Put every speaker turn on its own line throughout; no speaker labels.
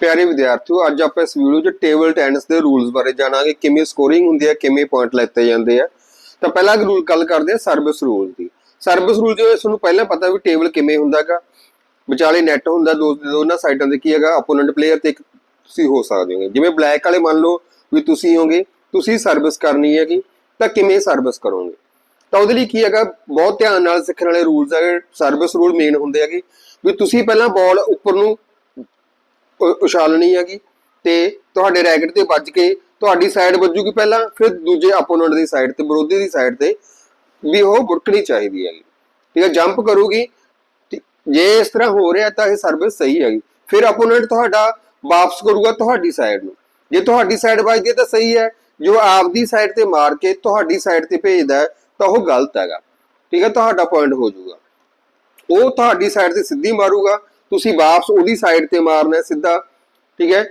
ਪਿਆਰੇ ਵਿਦਿਆਰਥੀਓ, ਅੱਜ ਆਪਾਂ ਇਸ ਵੀਡੀਓ 'ਚ ਟੇਬਲ ਟੈਨਿਸ ਦੇ ਰੂਲਸ ਬਾਰੇ ਜਾਣਾਂਗੇ, ਕਿਵੇਂ ਸਕੋਰਿੰਗ ਹੁੰਦੀ ਹੈ, ਕਿਵੇਂ ਪੁਆਇੰਟ ਲੈਤੇ ਜਾਂਦੇ ਆ। ਤਾਂ ਪਹਿਲਾ ਰੂਲ ਗੱਲ ਕਰਦੇ ਆ ਸਰਵਿਸ ਰੂਲ ਦੀ। ਸਰਵਿਸ ਰੂਲ ਜੋ ਤੁਹਾਨੂੰ ਪਹਿਲਾਂ ਪਤਾ ਵੀ ਟੇਬਲ ਕਿਵੇਂ ਹੁੰਦਾਗਾ ਵਿਚਾਲੇ ਨੈਟ ਹੁੰਦਾ, ਦੋ, ਦੋਨਾਂ ਸਾਈਡਾਂ ਤੇ ਕੀ ਹੈਗਾ ਆਪੋਨੈਂਟ ਪਲੇਅਰ ਤੇ ਤੁਸੀਂ ਹੋ ਸਕਦੇ ਹੋਗੇ। ਜਿਵੇਂ ਬਲੈਕ ਵਾਲੇ ਮੰਨ ਲਓ ਵੀ ਤੁਸੀਂ ਹੋਗੇ, ਤੁਸੀਂ ਸਰਵਿਸ ਕਰਨੀ ਹੈਗੀ, ਤਾਂ ਕਿਵੇਂ ਸਰਵਿਸ ਕਰੋਗੇ? ਤਾਂ ਉਹਦੇ ਲਈ ਕੀ ਹੈਗਾ, ਬਹੁਤ ਧਿਆਨ ਨਾਲ ਸਿੱਖਣ ਵਾਲੇ ਰੂਲਸ ਹੈਗੇ। ਸਰਵਿਸ ਰੂਲ ਮੇਨ ਹੁੰਦੇ ਹੈਗੇ। ਵੀ ਤੁਸੀਂ ਪਹਿਲਾਂ ਬਾਲ ਉੱਪਰ ਨੂੰ ਉਛਾਲਣੀ ਹੈਗੀ ਤੇ ਤੁਹਾਡੇ ਰੈਕਟ ਤੇ ਵੱਜ ਕੇ ਤੁਹਾਡੀ ਸਾਈਡ ਵੱਜੂਗੀ ਪਹਿਲਾਂ ਫਿਰ ਦੂਜੇ ਆਪੋਨੈਂਟ ਦੀ ਸਾਈਡ ਤੇ ਵਿਰੋਧੀ ਦੀ ਸਾਈਡ ਤੇ ਵੀ ਉਹ ਬੁੜਕਣੀ ਚਾਹੀਦੀ ਹੈਗੀ। ਠੀਕ ਹੈ ਜੰਪ ਕਰੂਗੀ ਜੇ ਇਸ ਤਰ੍ਹਾਂ ਹੋ ਰਿਹਾ ਤਾਂ ਇਹ ਸਰਵਿਸ ਸਹੀ ਹੈਗੀ। ਫਿਰ ਆਪੋਨੈਂਟ ਤੁਹਾਡਾ ਵਾਪਸ ਕਰੂਗਾ ਤੁਹਾਡੀ ਸਾਈਡ ਨੂੰ। ਜੇ ਤੁਹਾਡੀ ਸਾਈਡ ਵੱਜਦੀ ਤਾਂ ਸਹੀ ਹੈ ਜੋ ਆਪਦੀ ਸਾਈਡ ਤੇ ਮਾਰ ਕੇ ਤੁਹਾਡੀ ਸਾਈਡ ਤੇ ਭੇਜਦਾ ਹੈ, ਤਾਂ ਉਹ ਗਲਤ ਹੈਗਾ। ਠੀਕ ਹੈ ਤੁਹਾਡਾ ਪੁਆਇੰਟ ਹੋ ਜਾਊਗਾ। ਉਹ ਤੁਹਾਡੀ ਸਾਈਡ ਤੇ ਸਿੱਧੀ ਮਾਰੂਗਾ ਤੁਸੀਂ ਵਾਪਸ ਉਹਦੀ ਸਾਈਡ ਤੇ ਮਾਰਨਾ ਸਿੱਧਾ, ਠੀਕ ਹੈ?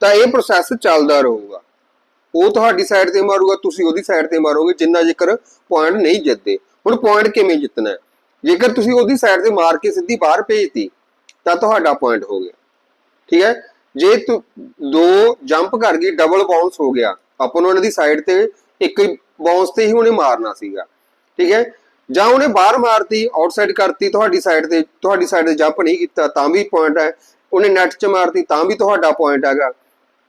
ਤਾਂ ਇਹ ਪ੍ਰੋਸੈਸ ਚੱਲਦਾ ਰਹੂਗਾ। ਉਹ ਤੁਹਾਡੀ ਸਾਈਡ ਤੇ ਮਾਰੂਗਾ, ਤੁਸੀਂ ਉਹਦੀ ਸਾਈਡ ਤੇ ਮਾਰੋਗੇ, ਜਿੰਨਾ ਜੇਕਰ ਪੁਆਇੰਟ ਨਹੀਂ ਜਿੱਤਦੇ। ਹੁਣ ਪੁਆਇੰਟ ਕਿਵੇਂ ਜਿੱਤਣਾ ਹੈ? ਜੇਕਰ ਤੁਸੀਂ ਉਹਦੀ ਸਾਈਡ ਤੇ ਮਾਰ ਕੇ ਸਿੱਧੀ ਬਾਹਰ ਭੇਜਤੀ, ਤਾਂ ਤੁਹਾਡਾ ਪੁਆਇੰਟ ਹੋ ਗਿਆ। ਠੀਕ ਹੈ? ਜੇ ਤੂੰ, ਦੋ ਜੰਪ ਕਰ ਗਈ ਡਬਲ ਬਾਉਂਸ ਹੋ ਗਿਆ, ਆਪਾਂ ਨੂੰ ਉਹਨਾਂ ਦੀ ਸਾਈਡ ਤੇ ਇੱਕ ਹੀ ਬਾਉਂਸ ਤੇ ਹੀ ਉਹਨੇ ਮਾਰਨਾ ਸੀਗਾ। ਠੀਕ ਹੈ? ਜਾਂ ਉਹਨੇ ਬਾਹਰ ਮਾਰਤੀ ਆਊਟਸਾਈਡ ਕਰਤੀ, ਤੁਹਾਡੀ ਸਾਈਡ ਤੇ, ਤੁਹਾਡੀ ਸਾਈਡ ਤੇ ਜੰਪ ਨਹੀਂ ਕੀਤਾ, ਤਾਂ ਵੀ ਪੁਆਇੰਟ ਹੈ। ਉਹਨੇ ਨੈਟ 'ਚ ਮਾਰਤੀ, ਤਾਂ ਵੀ ਤੁਹਾਡਾ ਪੁਆਇੰਟ ਹੈਗਾ।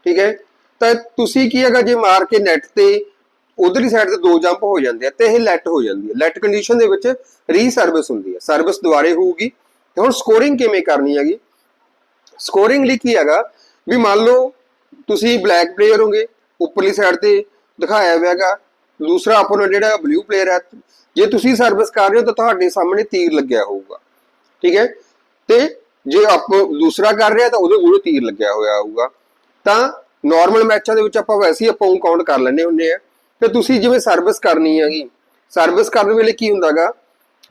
ਠੀਕ ਹੈ? ਤਾਂ ਤੁਸੀਂ ਕੀ ਹੈਗਾ, ਜੇ ਮਾਰ ਕੇ ਨੈਟ ਤੇ ਉਧਰਲੀ ਸਾਈਡ ਤੇ ਦੋ ਜੰਪ ਹੋ ਜਾਂਦੇ ਆ, ਤੇ ਇਹ ਲੈਟ ਹੋ ਜਾਂਦੀ ਹੈ। ਲੈਟ ਕੰਡੀਸ਼ਨ ਦੇ ਵਿੱਚ ਰੀ ਸਰਵਿਸ ਹੁੰਦੀ ਹੈ। ਸਰਵਿਸ ਦੁਬਾਰੇ ਹੋਊਗੀ। ਤੇ ਹੁਣ ਸਕੋਰਿੰਗ ਕਿਵੇਂ ਕਰਨੀ ਹੈਗੀ? ਸਕੋਰਿੰਗ ਲਈ ਕੀ ਹੈਗਾ? ਵੀ ਮੰਨ ਲਓ, ਤੁਸੀਂ ਬਲੈਕ ਪਲੇਅਰ ਹੋਗੇ, ਉੱਪਰਲੀ ਸਾਈਡ ਤੇ ਦਿਖਾਇਆ ਹੋਇਆ ਦੂਸਰਾ ਆਪੋਨੈਂਟ ਜਿਹੜਾ ਬਲੂ ਪਲੇਅਰ ਹੈ, ਜੇ ਤੁਸੀਂ ਸਰਵਿਸ ਕਰ ਰਹੇ ਹੋ ਤਾਂ ਤੁਹਾਡੇ ਸਾਹਮਣੇ ਤੀਰ ਲੱਗਿਆ ਹੋਊਗਾ, ਠੀਕ ਹੈ? ਤੇ ਜੇ ਆਪ ਦੂਸਰਾ ਕਰ ਰਿਹਾ ਤਾਂ ਉਹਦੇ ਕੋਲ ਤੀਰ ਲੱਗਿਆ ਹੋਇਆ ਹੋਊਗਾ। ਤਾਂ ਨਾਰਮਲ ਮੈਚਾਂ ਦੇ ਵਿੱਚ ਆਪਾਂ ਵੈਸੇ ਹੀ ਆਪਾਂ ਕਾਊਂਟ ਕਰ ਲੈਂਦੇ ਹੁੰਦੇ ਆ ਤੇ ਤੁਸੀਂ ਜਿਵੇਂ ਸਰਵਿਸ ਕਰਨੀ ਹੈਗੀ ਸਰਵਿਸ ਕਰਨ ਵੇਲੇ ਕੀ ਹੁੰਦਾਗਾ?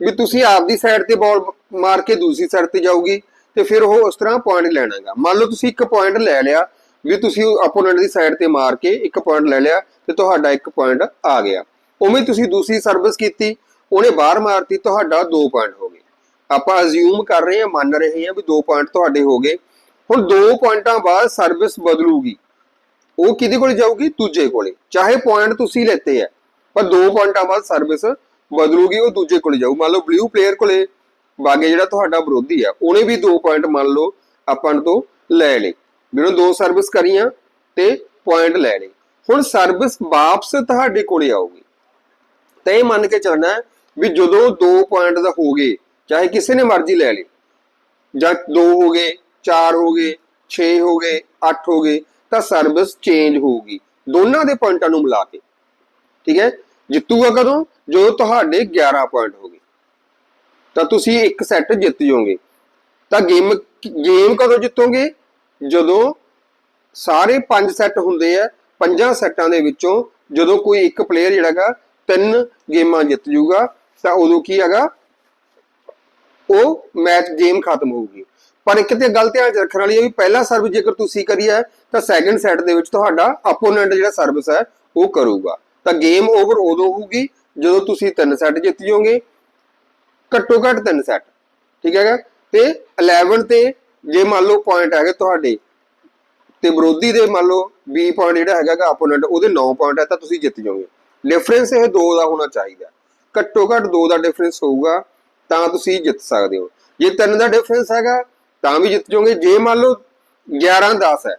ਵੀ ਤੁਸੀਂ ਆਪਦੀ ਸਾਈਡ ਤੇ ਬਾਲ ਮਾਰ ਕੇ ਦੂਸਰੀ ਸਾਈਡ ਤੇ ਜਾਊਗੀ ਤੇ ਫਿਰ ਉਹ ਉਸ ਤਰ੍ਹਾਂ ਪੁਆਇੰਟ ਲੈਣਾਗਾ। ਮੰਨ ਲਓ ਤੁਸੀਂ ਇੱਕ ਪੁਆਇੰਟ ਲੈ ਲਿਆ ਵੀ ਤੁਸੀਂ ਆਪੋਨੈਂਟ ਦੀ ਸਾਈਡ ਤੇ ਮਾਰ ਕੇ ਇੱਕ ਪੁਆਇੰਟ ਲੈ ਲਿਆ, ਤੇ ਤੁਹਾਡਾ ਇੱਕ ਪੁਆਇੰਟ ਆ ਗਿਆ। ਉਵੇਂ ਤੁਸੀਂ ਦੂਸਰੀ ਸਰਵਿਸ ਕੀਤੀ, ਉਹਨੇ ਬਾਹਰ ਮਾਰਤੀ, ਤੁਹਾਡਾ 2 ਪੁਆਇੰਟ ਹੋ ਗਏ। ਆਪਾਂ ਅਜ਼ਿਊਮ ਕਰ ਰਹੇ ਹਾਂ, ਮੰਨ ਰਹੇ ਹਾਂ ਵੀ 2 ਪੁਆਇੰਟ ਤੁਹਾਡੇ ਹੋ ਗਏ। ਹੁਣ 2 ਪੁਆਇੰਟਾਂ ਬਾਅਦ ਸਰਵਿਸ ਬਦਲੂਗੀ। ਉਹ ਕਿਹਦੇ ਕੋਲ ਜਾਊਗੀ? ਦੂਜੇ ਕੋਲੇ। ਚਾਹੇ ਪੁਆਇੰਟ ਤੁਸੀਂ ਲੈਤੇ ਆ, ਪਰ 2 ਪੁਆਇੰਟਾਂ ਬਾਅਦ ਸਰਵਿਸ ਬਦਲੂਗੀ, ਉਹ ਦੂਜੇ ਕੋਲੇ ਜਾਊ। ਮੰਨ ਲਓ ਬਲੂ ਪਲੇਅਰ ਕੋਲੇ ਬਾਗੇ ਜਿਹੜਾ ਤੁਹਾਡਾ ਵਿਰੋਧੀ ਆ, ਉਹਨੇ ਵੀ 2 ਪੁਆਇੰਟ ਮੰਨ ਲਓ, ਆਪਾਂ ਤੋਂ ਲੈ ਲਏ। ਮੈਨੂੰ ਦੋ ਸਰਵਿਸ ਕਰੀਆਂ ਤੇ ਪੁਆਇੰਟ ਲੈ ਲਏ ਹੁਣ ਸਰਵਿਸ ਵਾਪਸ ਤੁਹਾਡੇ ਕੋਲੇ ਆਊਗੀ। ਤਾਂ ਇਹ ਮੰਨ ਕੇ ਚੱਲਣਾ ਵੀ ਜਦੋਂ ਦੋ ਪੁਆਇੰਟ ਦਾ ਹੋ ਗਏ, ਚਾਹੇ ਕਿਸੇ ਨੇ ਮਰਜ਼ੀ ਲੈ ਲਈ ਜਾਂ ਦੋ ਹੋ ਗਏ, ਚਾਰ ਹੋ ਗਏ 6 ਹੋ ਗਏ 8 ਹੋ ਗਏ, ਤਾਂ ਸਰਵਿਸ ਚੇਂਜ ਹੋਊਗੀ। ਦੋਨਾਂ ਦੇ ਪੁਆਇੰਟਾਂ ਨੂੰ ਮਿਲਾ ਕੇ। ਠੀਕ ਹੈ? ਜਿੱਤੂਗਾ ਕਦੋਂ? ਜਦੋਂ ਤੁਹਾਡੇ 11 ਪੁਆਇੰਟ ਹੋ ਗਏ। ਤਾਂ ਤੁਸੀਂ ਇੱਕ ਸੈੱਟ ਜਿੱਤ ਜਾਓਗੇ। ਤਾਂ ਗੇਮ ਗੇਮ ਕਦੋਂ ਜਿੱਤੋਗੇ? ਜਦੋਂ ਸਾਰੇ ਪੰਜ ਸੈੱਟ ਹੁੰਦੇ ਆ, ਪੰਜਾਂ ਸੈੱਟਾਂ ਦੇ ਵਿੱਚੋਂ ਜਦੋਂ ਕੋਈ ਇੱਕ ਪਲੇਅਰ ਜਿਹੜਾਗਾ ਤਿੰਨ ਗੇਮਾਂ ਜਿੱਤ ਜੂਗਾ, ਤਾਂ ਉਦੋਂ ਕੀ ਹੈਗਾ, ਉਹ ਮੈਚ ਗੇਮ ਖਤਮ ਹੋਊਗੀ। ਪਰ ਇੱਕ ਤੇ ਗੱਲ ਧਿਆਨ 'ਚ ਰੱਖਣ ਵਾਲੀ ਹੈ ਵੀ ਪਹਿਲਾ ਸਰਵ ਜੇਕਰ ਤੁਸੀਂ ਕਰੀ ਹੈ, ਤਾਂ ਸੈਕੰਡ ਸੈੱਟ ਦੇ ਵਿੱਚ ਤੁਹਾਡਾ ਆਪੋਨੈਂਟ ਜਿਹੜਾ ਸਰਵਿਸ ਹੈ, ਉਹ ਕਰੂਗਾ। ਤਾਂ ਗੇਮ ਓਵਰ ਉਦੋਂ ਹੋਊਗੀ ਜਦੋਂ ਤੁਸੀਂ ਤਿੰਨ ਸੈੱਟ ਜਿੱਤ ਜਾਓਗੇ ਘੱਟੋ ਘੱਟ ਤਿੰਨ ਸੈੱਟ ਠੀਕ ਹੈਗਾ? ਤੇ 11 ਤੇ ਜੇ ਮੰਨ ਲਓ ਪੁਆਇੰਟ ਹੈਗੇ ਤੁਹਾਡੇ, ਤੇ ਵਿਰੋਧੀ ਦੇ ਮੰਨ ਲਓ 20 ਪੁਆਇੰਟ ਜਿਹੜਾ ਹੈਗਾਗਾ ਆਪੋਨੈਂਟ ਉਹਦੇ 9 ਪੁਆਇੰਟ ਹੈ ਤਾਂ ਤੁਸੀਂ ਜਿੱਤ ਜਾਓਗੇ। ਡਿਫਰੈਂਸ ਇਹ 2 ਦਾ ਹੋਣਾ ਚਾਹੀਦਾ। ਘੱਟੋ ਘੱਟ 2 ਦਾ ਡਿਫਰੈਂਸ ਹੋਊਗਾ, ਤਾਂ ਤੁਸੀਂ ਜਿੱਤ ਸਕਦੇ ਹੋ। ਜੇ 3 ਦਾ ਡਿਫਰੈਂਸ ਹੈਗਾ, ਤਾਂ ਵੀ ਜਿੱਤ ਜਾਓਗੇ। ਜੇ ਮੰਨ ਲਓ 11 10 ਹੈ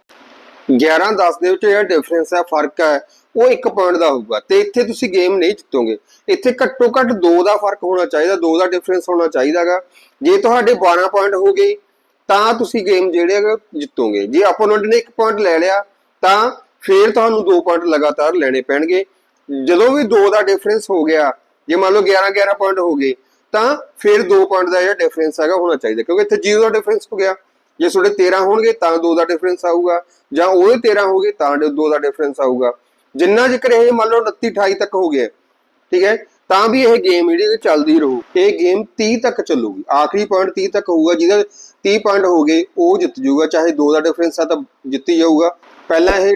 11 10 ਦੇ ਵਿੱਚ ਜਿਹੜਾ ਡਿਫਰੈਂਸ ਹੈ, ਫ਼ਰਕ ਹੈ, ਉਹ 1 ਪੁਆਇੰਟ ਦਾ ਹੋਊਗਾ। ਤੇ ਇੱਥੇ ਤੁਸੀਂ ਗੇਮ ਨਹੀਂ ਜਿੱਤੋਗੇ। ਇੱਥੇ ਘੱਟੋ ਘੱਟ 2 ਦਾ ਫ਼ਰਕ ਹੋਣਾ ਚਾਹੀਦਾ 2 ਦਾ ਡਿਫਰੈਂਸ ਹੋਣਾ ਚਾਹੀਦਾਗਾ ਜੇ ਤੁਹਾਡੇ 12 ਪੁਆਇੰਟ ਹੋ ਗਏ ਤਾਂ ਤੁਸੀਂ ਗੇਮ ਜਿਹੜੇ ਹੈਗੇ ਜਿੱਤੋਗੇ। ਜੇ ਆਪੋਨੈਂਟ ਨੇ 1 ਪੁਆਇੰਟ ਲੈ ਲਿਆ, ਤਾਂ ਫਿਰ ਤੁਹਾਨੂੰ 2 ਪੁਆਇੰਟ ਲਗਾਤਾਰ ਲੈਣੇ ਪੈਣਗੇ। ਜਦੋਂ ਵੀ 2 ਦਾ ਡਿਫਰੈਂਸ ਹੋ ਗਿਆ, ਜੇ ਮੰਨ ਲਓ 11 11 ਪੁਆਇੰਟ ਹੋ ਗਏ, ਤਾਂ ਫਿਰ 2 ਪੁਆਇੰਟ ਦਾ ਜਿਹੜਾ ਡਿਫਰੈਂਸ ਹੈਗਾ ਹੋਣਾ ਚਾਹੀਦਾ। ਕਿਉਂਕਿ ਇੱਥੇ 0 ਦਾ ਡਿਫਰੈਂਸ ਹੋ ਗਿਆ। ਜੇ ਤੁਹਾਡੇ 13 ਹੋਣਗੇ, ਤਾਂ 2 ਦਾ ਡਿਫਰੈਂਸ ਆਊਗਾ। ਜਾਂ ਉਹਦੇ 13 ਹੋਗੇ ਤਾਂ 2 ਦਾ ਡਿਫਰੈਂਸ ਆਊਗਾ। ਜਿੰਨਾ ਜ਼ਿਕਰ ਇਹ ਮੰਨ ਲਓ 29 28 ਤੱਕ ਹੋ ਗਿਆ। ਠੀਕ ਹੈ? ਤਾਂ ਵੀ ਇਹ ਗੇਮ ਜਿਹੜੀ ਚੱਲਦੀ ਰਹੂ। ਇਹ ਗੇਮ 30 ਤੱਕ ਚੱਲੂਗੀ। ਆਖਰੀ ਪੁਆਇੰਟ 30 ਤੱਕ ਹੋਊਗਾ, ਜਿਹਦਾ 30 ਪੁਆਇੰਟ ਹੋ ਗਏ, ਉਹ ਜਿੱਤ ਜਾਊਗਾ। ਚਾਹੇ 2 ਦਾ ਡਿਫਰੈਂਸ ਆ ਤਾਂ ਜਿੱਤੀ ਜਾਊਗਾ। ਪਹਿਲਾਂ ਇਹ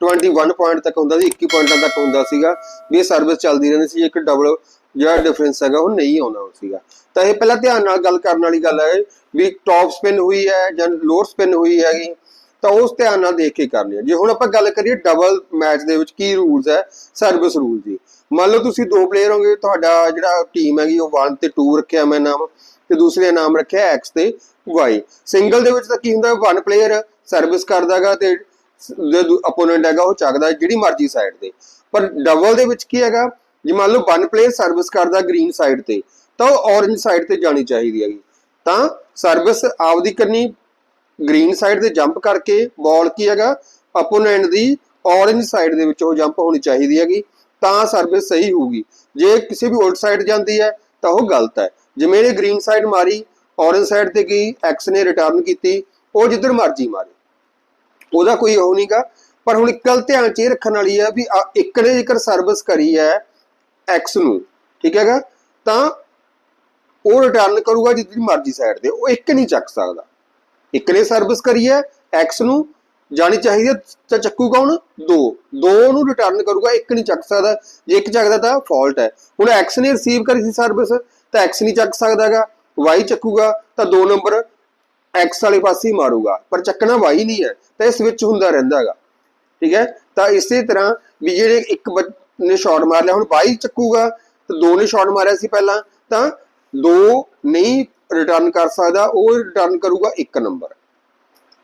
21 ਪੁਆਇੰਟ ਤੱਕ ਹੁੰਦਾ ਸੀ 21 ਪੁਆਇੰਟਾਂ ਤੱਕ ਹੁੰਦਾ ਸੀਗਾ। ਵੀ ਇਹ ਸਰਵਿਸ ਚੱਲਦੀ ਰਹਿੰਦੀ ਸੀ, ਇੱਕ ਡਬਲ ਜਿਹੜਾ ਡਿਫਰੈਂਸ ਹੈਗਾ, ਉਹ ਨਹੀਂ ਆਉਣਾ ਸੀਗਾ। ਤਾਂ ਇਹ ਪਹਿਲਾਂ ਧਿਆਨ ਨਾਲ ਗੱਲ ਕਰਨ ਵਾਲੀ ਗੱਲ ਹੈ ਵੀ ਟੌਪ ਸਪਿਨ ਹੋਈ ਹੈ ਜਾਂ ਲੋਅਰ ਸਪਿਨ ਹੋਈ ਹੈਗੀ, ਤਾਂ ਉਸ ਧਿਆਨ ਨਾਲ ਦੇਖ ਕੇ ਕਰਨੀ ਹੈ। ਜੇ ਹੁਣ ਆਪਾਂ ਗੱਲ ਕਰੀਏ ਡਬਲ ਮੈਚ ਦੇ ਵਿੱਚ ਕੀ ਰੂਲਸ ਹੈ ਸਰਵਿਸ ਰੂਲ ਦੀ ਮੰਨ ਲਓ ਤੁਸੀਂ ਦੋ ਪਲੇਅਰ ਹੋਗੇ, ਤੁਹਾਡਾ ਜਿਹੜਾ ਟੀਮ ਹੈਗੀ, ਉਹ 1 ਤੇ 2 ਰੱਖਿਆ ਮੈਂ ਨਾਮ, ਤੇ ਦੂਸਰੇ ਨਾਮ ਰੱਖਿਆ x ਤੇ y ਸਿੰਗਲ ਦੇ ਵਿੱਚ ਤਾਂ ਕੀ ਹੁੰਦਾ ਵਨ ਪਲੇਅਰ ਸਰਵਿਸ ਕਰਦਾਗਾ ਤੇ ਜੋ ਆਪੋਨੈਂਟ ਹੈਗਾ, ਉਹ ਚੱਕਦਾ ਜਿਹੜੀ ਮਰਜ਼ੀ ਸਾਈਡ ਤੇ। ਪਰ ਡਬਲ ਦੇ ਵਿੱਚ ਕੀ ਹੈਗਾ, ਜੇ ਮੰਨ ਲਓ ਵਨ ਪਲੇਅਰ ਸਰਵਿਸ ਕਰਦਾ ਗ੍ਰੀਨ ਸਾਈਡ ਤੇ, ਤਾਂ ਉਹ ਔਰੇਂਜ ਸਾਈਡ ਤੇ ਜਾਣੀ ਚਾਹੀਦੀ ਹੈਗੀ। ਤਾਂ ਸਰਵਿਸ ਆਪਦੀ ਕਰਨੀ ਗ੍ਰੀਨ ਸਾਈਡ ਤੇ ਜੰਪ ਕਰਕੇ ਬਾਲ ਕੀ ਹੈਗਾ ਆਪੋਨੈਂਟ ਦੀ ਔਰੇਂਜ ਸਾਈਡ ਦੇ ਵਿੱਚ ਉਹ ਜੰਪ ਹੋਣੀ ਚਾਹੀਦੀ ਹੈਗੀ। ਤਾਂ ਸਰਵਿਸ ਸਹੀ ਹੋਊਗੀ। ਜੇ ਕਿਸੇ ਵੀ ਉਲਟ ਸਾਈਡ ਜਾਂਦੀ ਹੈ, ਤਾਂ ਉਹ ਗਲਤ ਹੈ। ਜਿਵੇਂ ਇਹਨੇ ਗ੍ਰੀਨ ਸਾਈਡ ਮਾਰੀ ਔਰੇਂਜ ਸਾਈਡ ਤੇ ਗਈ ਐਕਸ ਨੇ ਰਿਟਰਨ ਕੀਤੀ, ਉਹ ਜਿੱਧਰ ਮਰਜ਼ੀ ਮਾਰੇ। ਉਹਦਾ ਕੋਈ ਉਹ ਨਹੀਂਗਾ ਪਰ ਹੁਣ ਇੱਕ ਗੱਲ ਧਿਆਨ ਚ ਇਹ ਰੱਖਣ ਵਾਲੀ ਹੈ ਵੀ ਇੱਕ ਨੇ ਜੇਕਰ ਸਰਵਿਸ ਕਰੀ ਹੈ ਐਕਸ ਨੂੰ, ਠੀਕ ਹੈਗਾ? ਤਾਂ ਉਹ ਰਿਟਰਨ ਕਰੂਗਾ ਜਿੱਦੀ ਮਰਜ਼ੀ ਸਾਈਡ ਤੇ। ਉਹ ਇੱਕ ਨਹੀਂ ਚੱਕ ਸਕਦਾ। ਇੱਕ ਨੇ ਸਰਵਿਸ ਕਰੀ ਹੈ ਐਕਸ ਨੂੰ ਜਾਣੀ ਚਾਹੀਦੀ ਹੈ ਤਾਂ ਚੱਕੂ ਕੌਣ? ਦੋ। ਦੋ ਨੂੰ ਰਿਟਰਨ ਕਰੂਗਾ, ਇੱਕ ਨਹੀਂ ਚੱਕ ਸਕਦਾ। ਜੇ ਇੱਕ ਚੱਕਦਾ ਤਾਂ ਫਾਲਟ ਹੈ। ਹੁਣ ਐਕਸ ਨੇ ਰਿਸੀਵ ਕਰੀ ਸੀ ਸਰਵਿਸ ਤਾਂ ਐਕਸ ਨਹੀਂ ਚੱਕ ਸਕਦਾਗਾ ਵਾਈ ਚੱਕੂਗਾ, ਤਾਂ ਦੋ ਨੰਬਰ ਐਕਸ ਵਾਲੇ ਪਾਸੇ ਹੀ ਮਾਰੂਗਾ। ਪਰ ਚੱਕਣਾ ਵਾਈ ਨਹੀਂ ਹੈ, ਤਾਂ ਇਹ ਸਵਿਚ ਹੁੰਦਾ ਰਹਿੰਦਾ ਹੈਗਾ। ਠੀਕ ਹੈ? ਤਾਂ ਇਸੇ ਤਰ੍ਹਾਂ ਵੀ ਜਿਹੜੇ ਇੱਕ ਨੇ ਸ਼ਾਟ ਮਾਰ ਲਿਆ, ਹੁਣ ਵਾਈ ਚੱਕੂਗਾ, ਤੇ ਦੋ ਨੇ ਸ਼ਾਟ ਮਾਰਿਆ ਸੀ ਪਹਿਲਾਂ, ਤਾਂ ਦੋ ਨਹੀਂ ਰਿਟਰਨ ਕਰ ਸਕਦਾ, ਉਹ ਰਿਟਰਨ ਕਰੂਗਾ ਇੱਕ ਨੰਬਰ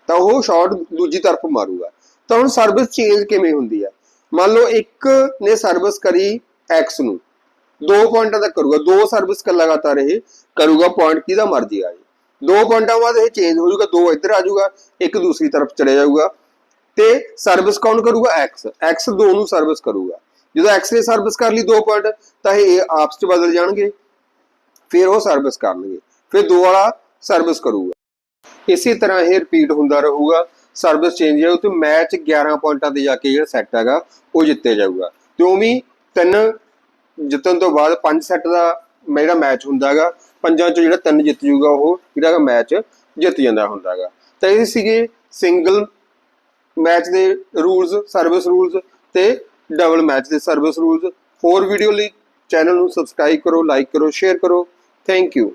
ਤਾਂ ਉਹ ਸ਼ਾਟ ਦੂਜੀ ਤਰਫ ਮਾਰੂਗਾ। ਤਾਂ ਹੁਣ ਸਰਵਿਸ ਚੇਂਜ ਕਿਵੇਂ ਹੁੰਦੀ ਹੈ ਮੰਨ ਲਓ ਇੱਕ ਨੇ ਸਰਵਿਸ ਕਰੀ x ਨੂੰ। ਦੋ ਪੁਆਇੰਟਾਂ ਤੱਕ ਕਰੂਗਾ। ਦੋ ਸਰਵਿਸ ਕਰ ਲਗਾਤਾਰ ਇਹ ਕਰੂਗਾ ਪੁਆਇੰਟ ਕਿਹਦਾ ਮਰਜ਼ੀ ਆ ਦੋ ਪੁਆਇੰਟਾਂ ਬਾਅਦ ਇਹ ਚੇਂਜ ਹੋ ਜਾਊਗਾ, ਦੋ ਇੱਧਰ ਆ ਜਾਊਗਾ, ਇੱਕ ਦੂਸਰੀ ਤਰਫ ਚਲੇ ਜਾਊਗਾ। ਤੇ ਸਰਵਿਸ ਕੌਣ ਕਰੂਗਾ? ਐਕਸ ਐਕਸ ਦੋ ਨੂੰ ਸਰਵਿਸ ਕਰੂਗਾ। ਜਦੋਂ ਐਕਸ ਨੇ ਸਰਵਿਸ ਕਰ ਲਈ ਦੋ ਪੁਆਇੰਟ ਤਾਂ ਇਹ ਆਪਸ ਚ ਬਦਲ ਜਾਣਗੇ। ਫਿਰ ਉਹ ਸਰਵਿਸ ਕਰਨਗੇ। ਫਿਰ ਦੋ ਵਾਲਾ ਸਰਵਿਸ ਕਰੂਗਾ। ਇਸੇ ਤਰ੍ਹਾਂ ਇਹ ਰਿਪੀਟ ਹੁੰਦਾ ਰਹੂਗਾ। ਸਰਵਿਸ ਚੇਂਜ ਹੋ ਤੇ ਮੈਚ 11 ਪੁਆਇੰਟਾਂ ਤੇ ਜਾ ਕੇ ਜਿਹੜਾ ਸੈੱਟ ਹੈਗਾ, ਉਹ ਜਿੱਤੇ ਜਾਊਗਾ। ਤੇ ਉਵੇਂ ਹੀ ਤਿੰਨ ਜਿੱਤਣ ਤੋਂ ਬਾਅਦ ਪੰਜ ਸੈੱਟ ਦਾ ਮ- ਜਿਹੜਾ ਮੈਚ ਹੁੰਦਾਗਾ ਪੰਜਾਂ ਚੋਂ ਜਿਹੜਾ ਤਿੰਨ ਜਿੱਤ ਜੂਗਾ ਉਹ ਜਿਹੜਾ ਮੈਚ ਜਿੱਤ ਜਾਂਦਾ ਹੁੰਦਾਗਾ ਤਾਂ ਇਹ ਸੀਗੇ ਸਿੰਗਲ ਮੈਚ ਦੇ ਰੂਲਸ ਸਰਵਿਸ ਰੂਲਸ ਤੇ ਡਬਲ ਮੈਚ ਦੇ ਸਰਵਿਸ ਰੂਲਸ ਹੋਰ ਵੀਡੀਓ ਲਈ ਚੈਨਲ ਨੂੰ ਸਬਸਕ੍ਰਾਈਬ ਕਰੋ ਲਾਈਕ ਕਰੋ ਸ਼ੇਅਰ ਕਰੋ। Thank you